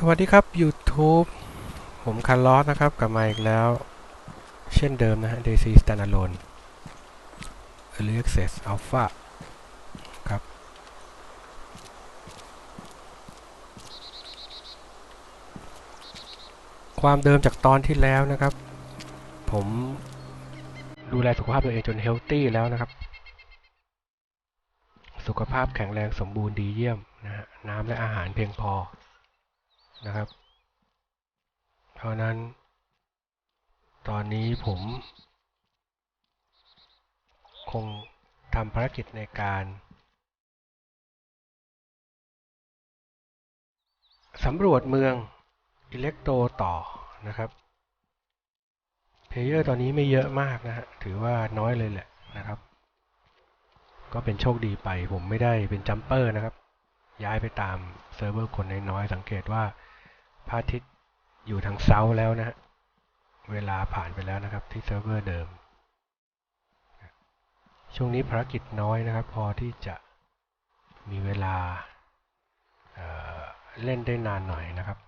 สวัสดีครับ YouTube ผมคันลอสนะครับ กลับมาอีกแล้ว เช่นเดิมนะฮะ DC Standalone Early Access Alpha ครับ ความเดิมจากตอนที่แล้วนะครับ ผมดูแลสุขภาพตัวเองจนเฮลตี้แล้วนะครับ สุขภาพแข็งแรงสมบูรณ์ดีเยี่ยมนะฮะน้ำและอาหารเพียงพอ นะครับ เพราะนั้น ตอนนี้ผม คงทำภารกิจในการสำรวจเมืองอิเล็กโตรต่อนะครับ เพลเยอร์ตอนนี้ไม่เยอะมากนะฮะ ถือว่าน้อยเลยแหละนะครับ ก็เป็นโชคดีไปผมไม่ได้เป็นจัมเปอร์นะครับ ย้ายไปตามเซิร์ฟเวอร์คนน้อยๆ สังเกตว่า พระอาทิตย์อยู่ทางเซาแล้วนะฮะเวลาผ่านไปแล้วนะครับที่เซิร์ฟเวอร์เดิม ช่วงนี้ภารกิจน้อยนะครับ พอที่จะมีเวลาเเล่นได้นานหน่อยนะครับ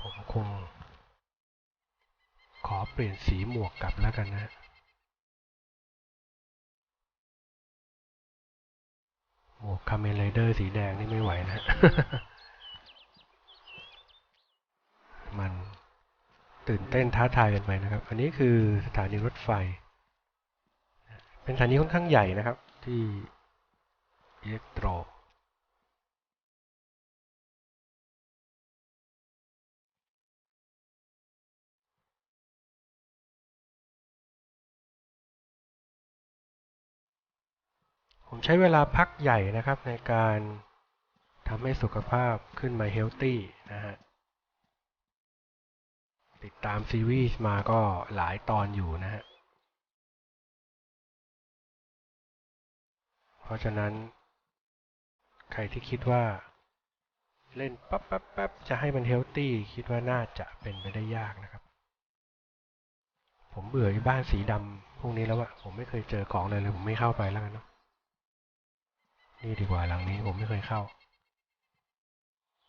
ผมคง ขอเปลี่ยนสีหมวกกลับแล้วกันนะ หมวกคาเมนไรเดอร์สีแดงนี่ไม่ไหวนะ มันตื่นเต้นท้าทายกันไปนะครับ อันนี้คือสถานีรถไฟ เป็นสถานีค่อนข้างใหญ่นะครับที่อิเล็กโตร ผมใช้เวลาพักใหญ่นะครับในการทำให้สุขภาพขึ้นมาเฮลตี้นะฮะ ติดตามซีรีส์มาก็หลายตอนอยู่นะฮะ เพราะฉะนั้น ใครที่คิดว่า เล่นปั๊บปั๊บปั๊บจะให้มันเฮลตี้คิดว่าน่าจะเป็นไปได้ยากนะครับ ผมเบื่อบ้านสีดำพวกนี้แล้วอะผมไม่เคยเจอของเลยเลย ผมไม่เข้าไปแล้วกันเนาะ นี่ดีกว่าหลังนี้ผมไม่เคยเข้า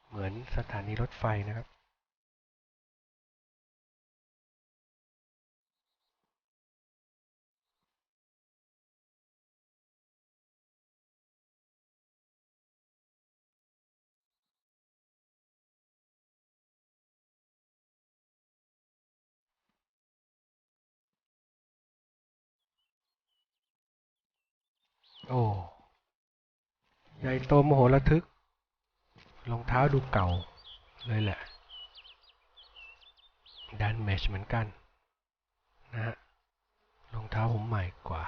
เหมือนสถานีรถไฟนะครับ โอ้ ใหญ่โตมโหฬารทึกรองเท้าดูเก่าเลยแหละดันแมชเหมือนกันนะฮะรองเท้าผมใหม่กว่า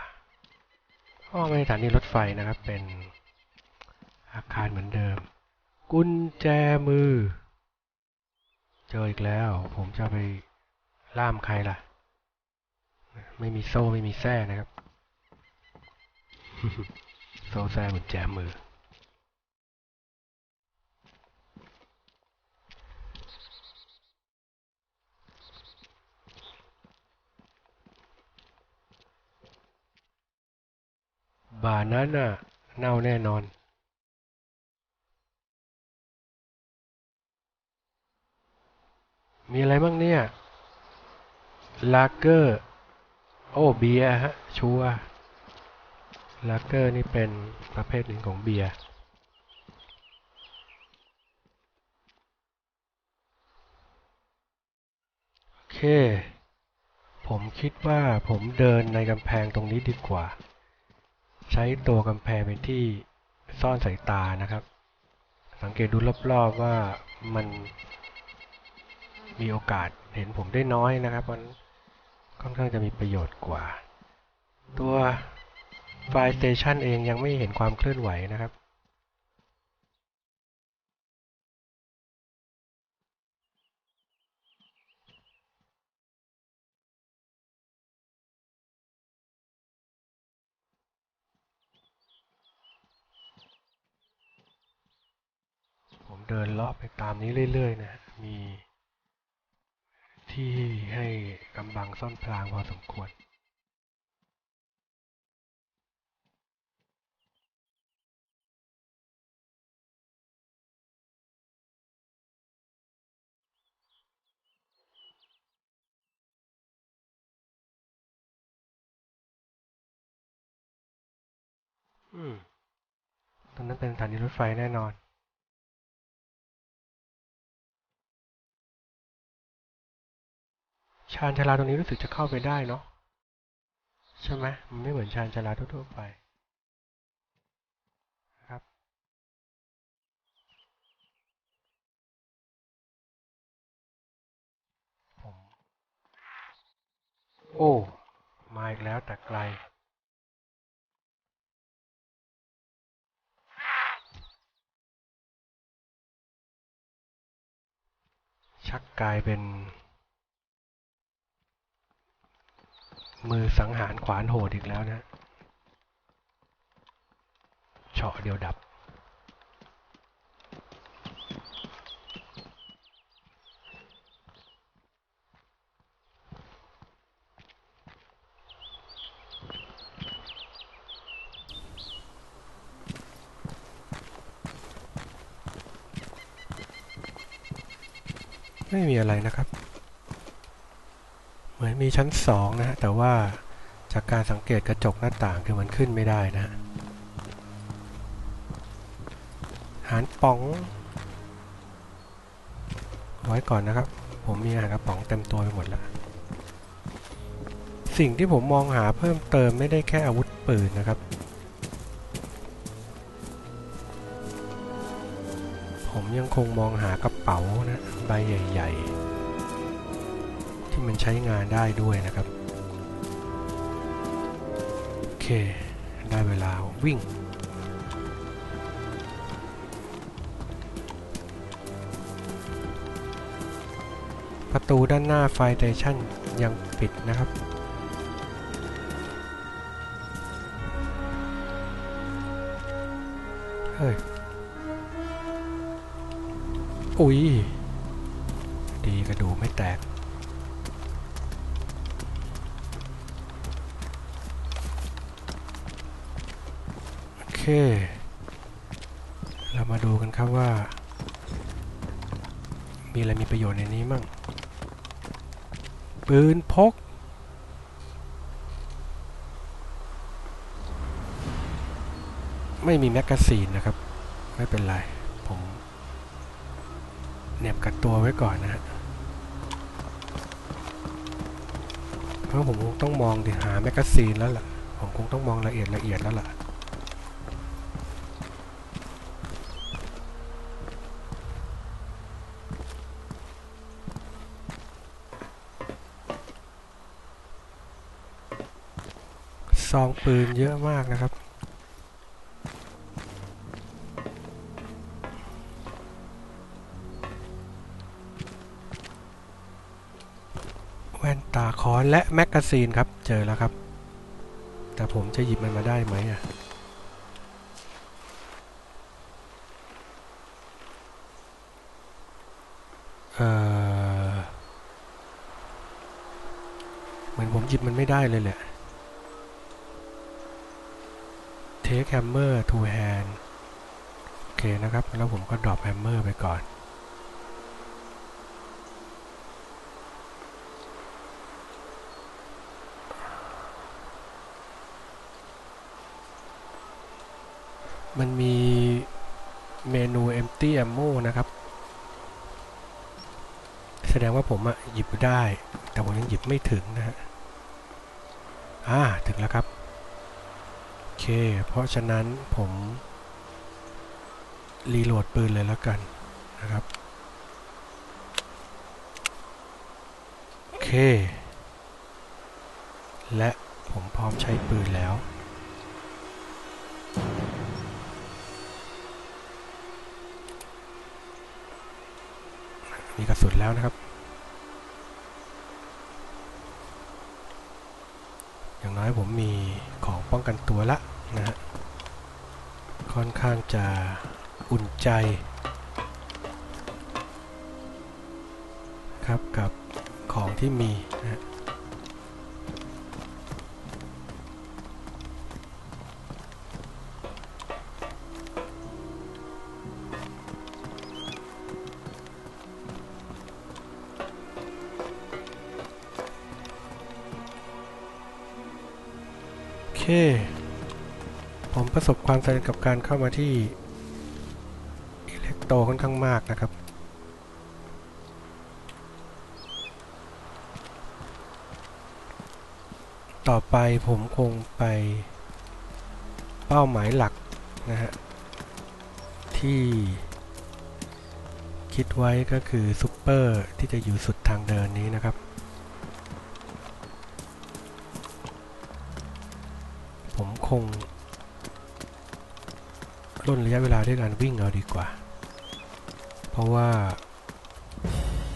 ก็ไม่สถานีรถไฟนะครับ เป็นอาคารเหมือนเดิม กุญแจมือ เจออีกแล้ว ผมจะไปล่ามใครล่ะ ไม่มีโซ่ไม่มีแส้นะครับ โซ่แซ่กุญแจมือ บาร์นั้นน่ะเน่าแน่นอน มีอะไรบ้างเนี่ย ลาเกอร์ โอ้เบียร์ฮะ ชัวลาเกอร์นี่เป็นประเภทหนึ่งของเบียร์โอเคผมคิดว่าผมเดินในกำแพงตรงนี้ดีกว่า ใช้ตัวกำแพงเป็นที่ซ่อนสายตานะครับ สังเกตดูรอบๆว่ามันมีโอกาสเห็นผมได้น้อยนะครับมันค่อนข้างจะมีประโยชน์กว่า ตัวไฟล์สเตชันเองยังไม่เห็นความเคลื่อนไหวนะครับ เดินเลาะไปตามนี้เรื่อยๆนะมีที่ให้กำบังซ่อนพลางพอสมควร อืมตรงนั้นเป็นสถานีรถไฟแน่นอน ชานชาลาตรงนี้รู้สึกจะเข้าไปได้เนาะใช่ไหมมันไม่เหมือนชานชาลาทั่วๆไปครับ ผม โอ้ มาอีกแล้วแต่ไกลชักกลายเป็น มือสังหารขวานโหดอีกแล้วนะเฉาะเดียวดับ ไม่มีอะไรนะครับ เหมือนมีชั้นสองนะฮะแต่ว่าจากการสังเกตกระจกหน้าต่างคือมันขึ้นไม่ได้นะฮะหารป๋อง ไว้ก่อนนะครับ ผมมีอาหารกระป๋องเต็มตัวไปหมดแล้ว สิ่งที่ผมมองหาเพิ่มเติมไม่ได้แค่อาวุธปืนนะครับ ผมยังคงมองหากระเป๋านะ ใบใหญ่ ๆ ที่มันใช้งานได้ด้วยนะครับ โอเค ได้เวลาวิ่งประตูด้านหน้าไฟเตชันยังปิดนะครับ เฮ้ย อุ๊ย เคเรามาดูกันครับว่า มีอะไรมีประโยชน์ในนี้มั่ง ปืนพก ไม่มีแมกกาซีนนะครับ ไม่เป็นไร ผมเน็บกัดตัวไว้ก่อนนะฮะเพราะผมคงต้องมองดิหาแมกกาซีนแล้วล่ะ ผมคงต้องมองละเอียดละเอียดแล้วล่ะ ซองปืนเยอะมากนะครับ แว่นตาคอนและแมกกาซีนครับ เจอแล้วครับ แต่ผมจะหยิบมันมาได้ไหมอะเออเหมือนผมหยิบมันไม่ได้เลยแหละ Take hammer to hand โอเคนะครับ แล้วผมก็ดรอปแฮมเมอร์ไปก่อน มันมีเมนู empty ammo นะครับ แสดงว่าผมอะหยิบได้ แต่ผมยังหยิบไม่ถึงนะฮะ อ่า ถึงแล้วครับ เค เพราะฉะนั้นผมรีโหลดปืนเลยแล้วกันนะครับ โอเค และผมพร้อมใช้ปืนแล้ว มีกระสุนแล้วนะครับ้อยผมมีของป้องกันตัวละนะฮะค่อนข้างจะอุ่นใจครับกับของที่มีนะ ผมประสบความสำเร็จกับการเข้ามาที่อิเล็กโตค่อนข้างมากนะครับ ต่อไปผมคงไปเป้าหมายหลักนะฮะ ที่คิดไว้ก็คือซูเปอร์ที่จะอยู่สุดทางเดินนี้นะครับ คงล่นระยะเวลาด้วยการวิ่งเอาดีกว่า เพราะว่า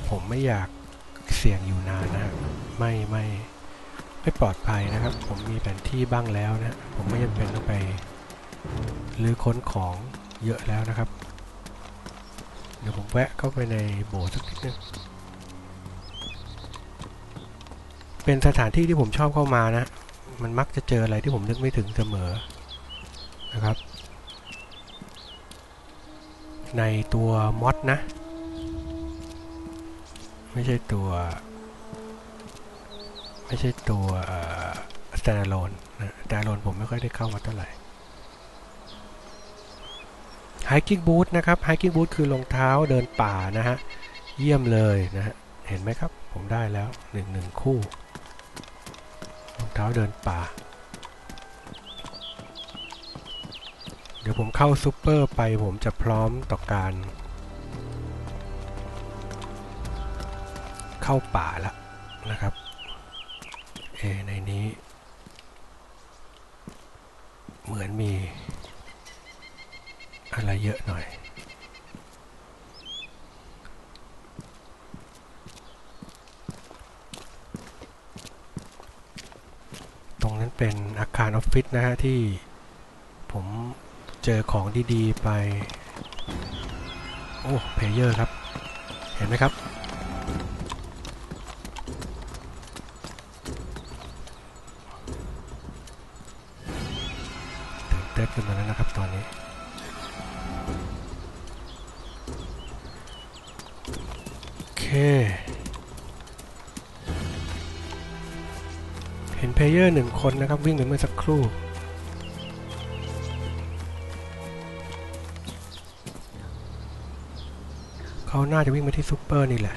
ผมไม่อยากเสี่ยงอยู่นานนะไม่ไม่ไม่ปลอดภัยนะครับ ผมมีแผนที่บ้างแล้วนะ ผมไม่จำเป็นต้องไปหรือค้นของเยอะแล้วนะครับ เดี๋ยวผมแวะเข้าไปในโบสถ์สักนิดนึงเป็นสถานที่ที่ผมชอบเข้ามานะ มันมักจะเจออะไรที่ผมนึกไม่ถึงเสมอนะครับ ในตัวมอดนะ ไม่ใช่ตัว ไม่ใช่ตัวเอ่อ standalone นะ standalone ผมไม่ค่อยได้เข้ามาเท่าไหร่ hiking boot นะครับ hiking boot คือรองเท้าเดินป่านะฮะ เยี่ยมเลยนะฮะ เห็นไหมครับ ผมได้แล้วหนึ่งหนึ่งคู่ เท้าเดินป่า เดี๋ยวผมเข้าซูเปอร์ไปผมจะพร้อมต่อการ เข้าป่าแล้วนะครับ เอ ในนี้ เหมือนมีอะไรเยอะหน่อย ตรงนั้น เป็นอาคารออฟฟิศนะฮะที่ผมเจอของดีๆไป โอ้เพเยอร์ครับ เห็นไหมครับตื่นเต้นขึ้นมาแล้วนะครับตอนนี้โอเค ห็นเพลเยอร์หนึ่งคนนะครับ วิ่งไปเมื่อสักครู่ เขาน่าจะวิ่งมาที่ซูเปอร์นี่แหละ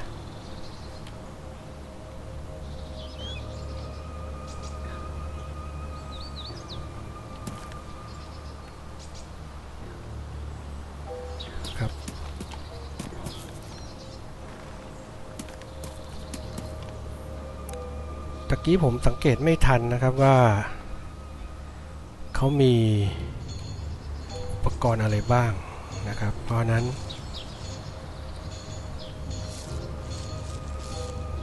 กี้ผมสังเกตไม่ทันนะครับว่าเขามีอุปกรณ์อะไรบ้างนะครับ เพราะนั้น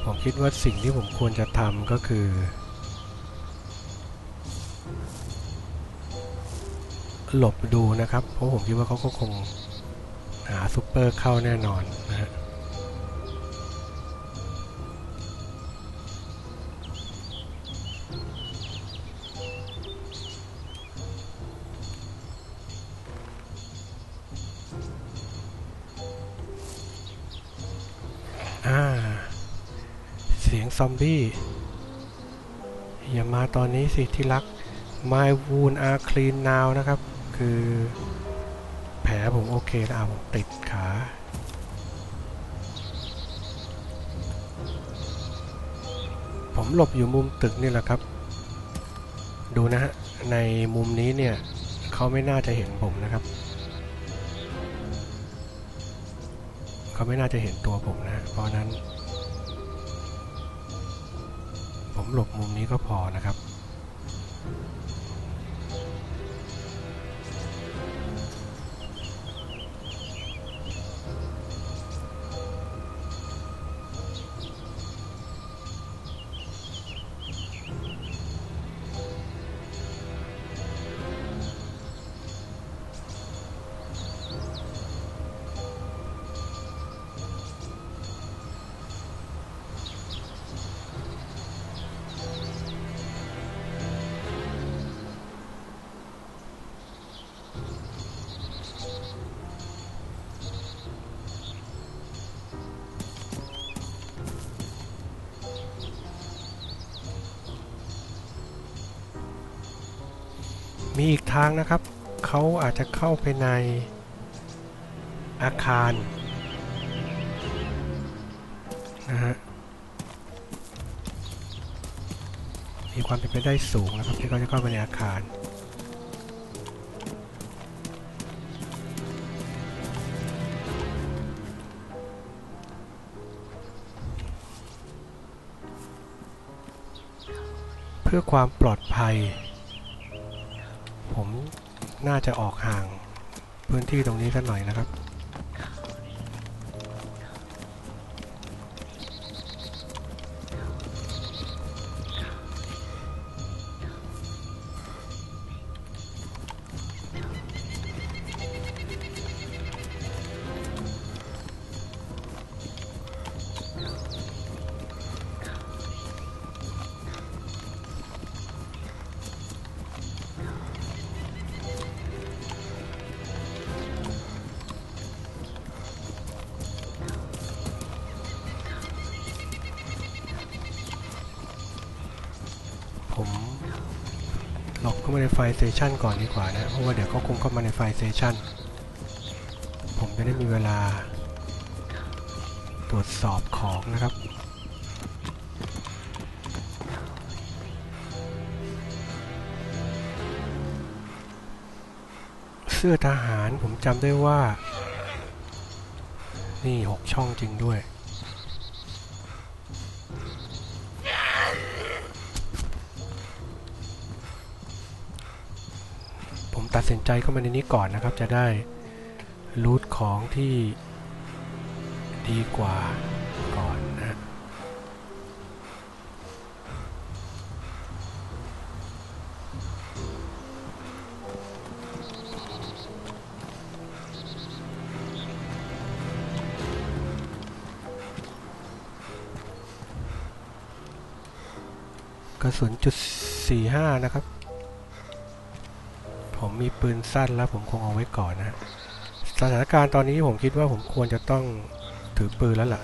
ผมคิดว่าสิ่งที่ผมควรจะทำก็คือ หลบดูนะครับ เพราะผมคิดว่าเขาก็คงหาซูเปอร์เข้าแน่นอนนะฮะ ซอมบี้ อย่ามาตอนนี้สิที่รัก My wound are clean now นะครับ คือแผลผมโอเคแล้วอะผมติดขาผมหลบอยู่มุมตึกนี่แหละครับ ดูนะฮะ ในมุมนี้เนี่ยเขาไม่น่าจะเห็นผมนะครับ เขาไม่น่าจะเห็นตัวผมนะ เพราะนั้น ผมหลบมุมนี้ก็พอนะครับ มีอีกทางนะครับ เขาอาจจะเข้าไปในอาคารนะฮะมีความเป็นไปได้สูงนะครับที่เขาจะเข้าไปในอาคารเพื่อความปลอดภัย น่าจะออกห่างพื้นที่ตรงนี้สักหน่อยนะครับ มาในไฟล์สเตชันก่อนดีกว่านะ เพราะว่าเดี๋ยวเขาคงเข้ามาในไฟล์สเตชันผมจะได้มีเวลา ตรวจสอบของนะครับเสื้อทหารผมจำได้ว่า นี่6ช่องจริงด้วย นใจเข้ามาในนี้ก่อนนะครับ จะได้รูทของที่ดีกว่าก่อนนะกระสุนจุด45 นะครับ ผมมีปืนสั้นแล้วผมคงเอาไว้ก่อนนะสถานการณ์ตอนนี้ผมคิดว่าผมควรจะต้องถือปืนแล้วล่ะ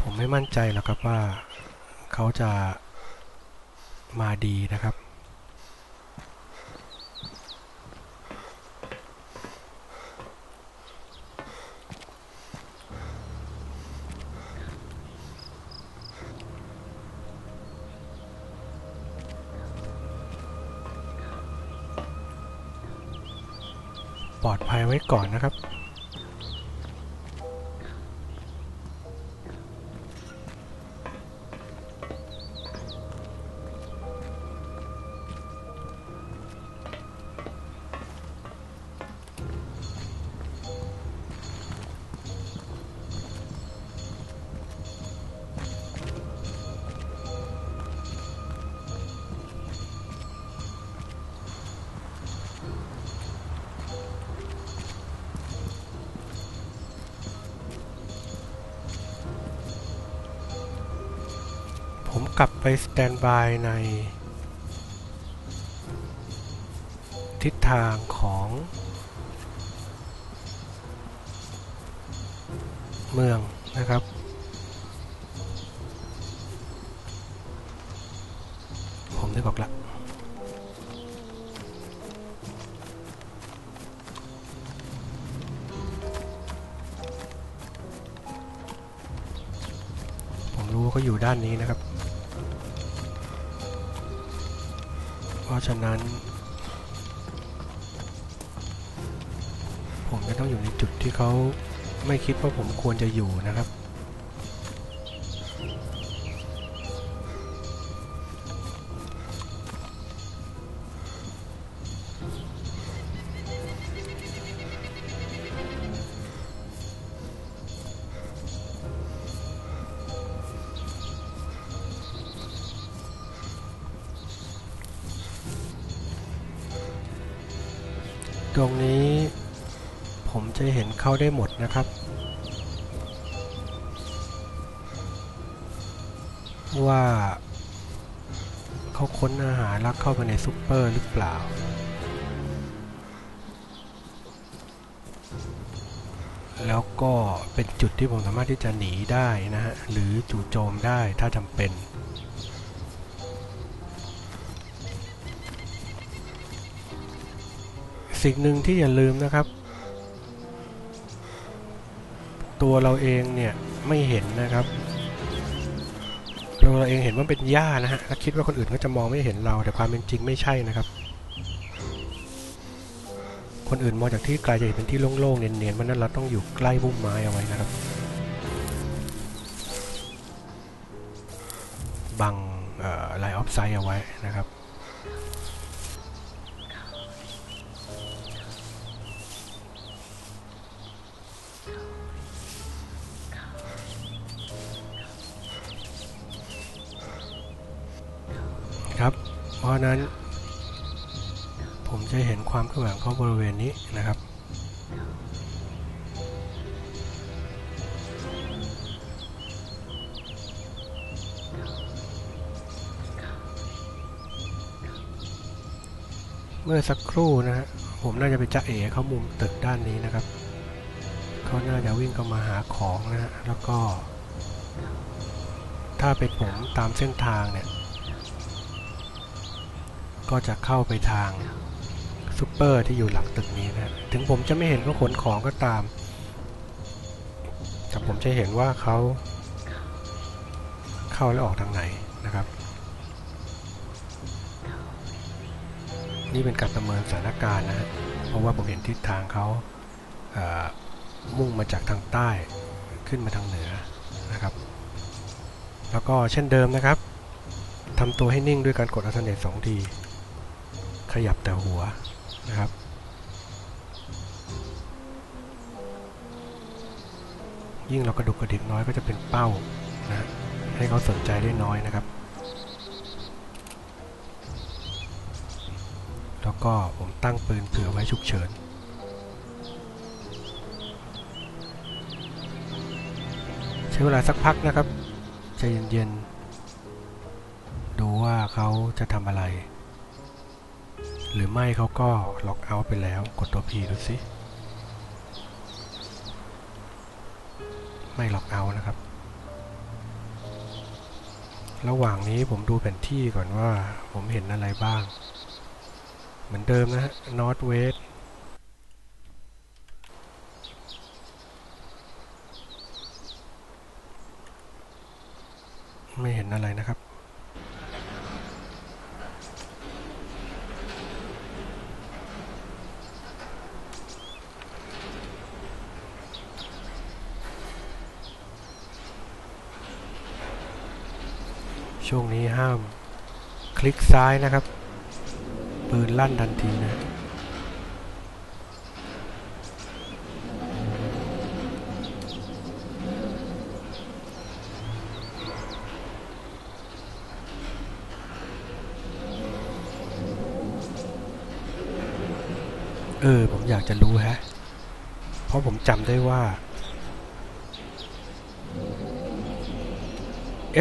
ผมไม่มั่นใจหรอกครับว่าเขาจะมาดีนะครับ ปลอดภัยไว้ก่อนนะครับ ไปสแตนบายใน ทิศทางของเมืองนะครับ ผมนึกออกละผมรู้ว่าเขาอยู่ด้านนี้นะครับ เพราะฉะนั้น ผมจะต้องอยู่ในจุดที่เขาไม่คิดว่าผมควรจะอยู่นะครับ ตรงนี้ ผมจะเห็นเข้าได้หมดนะครับ ว่าเขาค้นอาหารแล้วเข้าไปในซุปเปอร์หรือเปล่าแล้วก็เป็นจุดที่ผมสามารถที่จะหนีได้นะฮะ หรือจู่โจมได้ถ้าจำเป็น สิ่งหนึ่งที่อย่าลืมนะครับ ตัวเราเองเนี่ยไม่เห็นนะครับตัวเราเองเห็นว่าเป็นหญ้านะฮะแล้วคิดว่าคนอื่นก็จะมองไม่เห็นเรา แต่ความเป็นจริงไม่ใช่นะครับ คนอื่นมองจากที่ไกลจะเห็นเป็นที่โล่งๆเนียนๆเพราะนั้นเราต้องอยู่ใกล้พุ่มไม้เอาไว้นะครับบังไลออฟไซด์เอาไว้นะครับ เห็นความเคลื่อนไหวของเขาบริเวณนี้นะครับเมื่อสักครู่นะฮะผมน่าจะไปจะเอ๋เขามุมตึกด้านนี้นะครับ เขาน่าจะวิ่งเข้ามาหาของนะฮะแล้วก็ ถ้าเป็นผมตามเส้นทางเนี่ย ก็จะเข้าไปทาง ซูเปอร์ที่อยู่หลังตึกนี้นะถึงผมจะไม่เห็นเขาขนของก็ตาม แต่ผมจะเห็นว่าเขาเข้าและออกทางไหนนะครับ นี่เป็นการประเมินสถานการณ์นะ เพราะว่าผมเห็นทิศทางเขาเอ่อมุ่งมาจากทางใต้ขึ้นมาทางเหนือนะครับ แล้วก็เช่นเดิมนะครับทำตัวให้นิ่งด้วยการกดอัลเทอร์เนทสองทีขยับแต่หัว นะครับ ยิ่งเรากระดุกกระดิกน้อยก็จะเป็นเป้านะให้เขาสนใจได้น้อยนะครับ แล้วก็ผมตั้งปืนเผื่อไว้ฉุกเฉินใช้เวลาสักพักนะครับใจเย็นๆดูว่าเขาจะทำอะไร หรือไม่เขาก็ล็อกเอาท์ไปแล้วกดตัว P ดูสิไม่ล็อกเอาท์นะครับ ระหว่างนี้ผมดูแผนที่ก่อนว่าผมเห็นอะไรบ้าง เหมือนเดิมนะฮะ North West ไม่เห็นอะไรนะครับ ช่วงนี้ห้าม คลิกซ้ายนะครับ ปืนลั่นทันทีนะเออ ผมอยากจะรู้ฮะ เพราะผมจำได้ว่า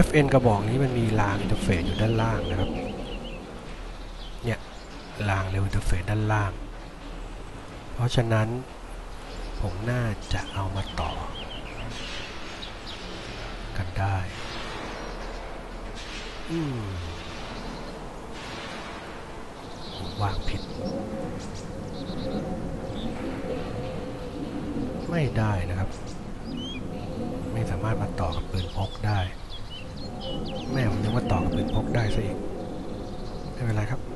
FN กระบอกนี้มันมีรางอินเทอร์เฟซอยู่ด้านล่างนะครับ เนี่ยรางเรวอินเทอร์เฟซด้านล่าง เพราะฉะนั้นผมน่าจะเอามาต่อ กันได้อืมวางผิด ไม่ได้นะครับ ไม่สามารถมาต่อกับปืนพกได้ แม่ผมยังมาต่อกับปืนพกได้ซะอีกไม่เป็นไรครับ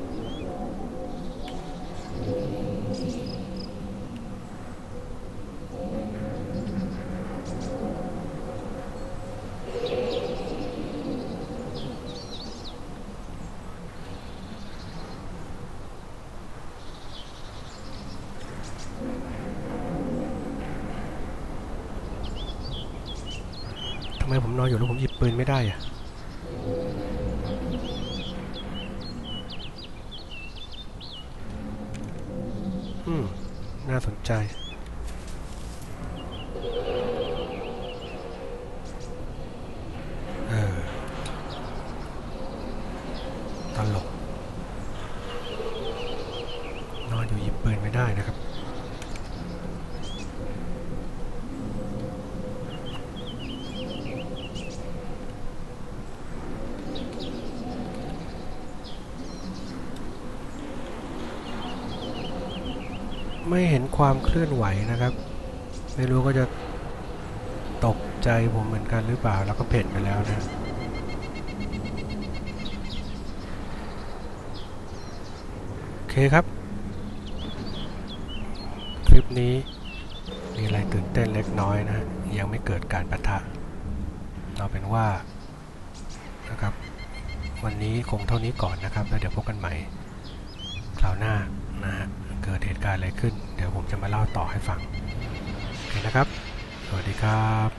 น่าสนใจ เออ ตลก นอนอยู่หยิบปืนไม่ได้นะครับ อ ไม่เห็น ความเคลื่อนไหวนะครับ ไม่รู้ก็จะตกใจผมเหมือนกันหรือเปล่า แล้วก็เพ่นไปแล้วนะโอเคครับ คลิปนี้มีอะไรตื่นเต้นเล็กน้อยนะ ยังไม่เกิดการประทะเอาเป็นว่านะครับ วันนี้คงเท่านี้ก่อนนะครับ แล้วเดี๋ยวพบกันใหม่คราวหน้านะฮะ กิดเหตุการณ์อะไรขึ้น เดี๋ยวผมจะมาเล่าต่อให้ฟัง โอเคนะครับ สวัสดีครับ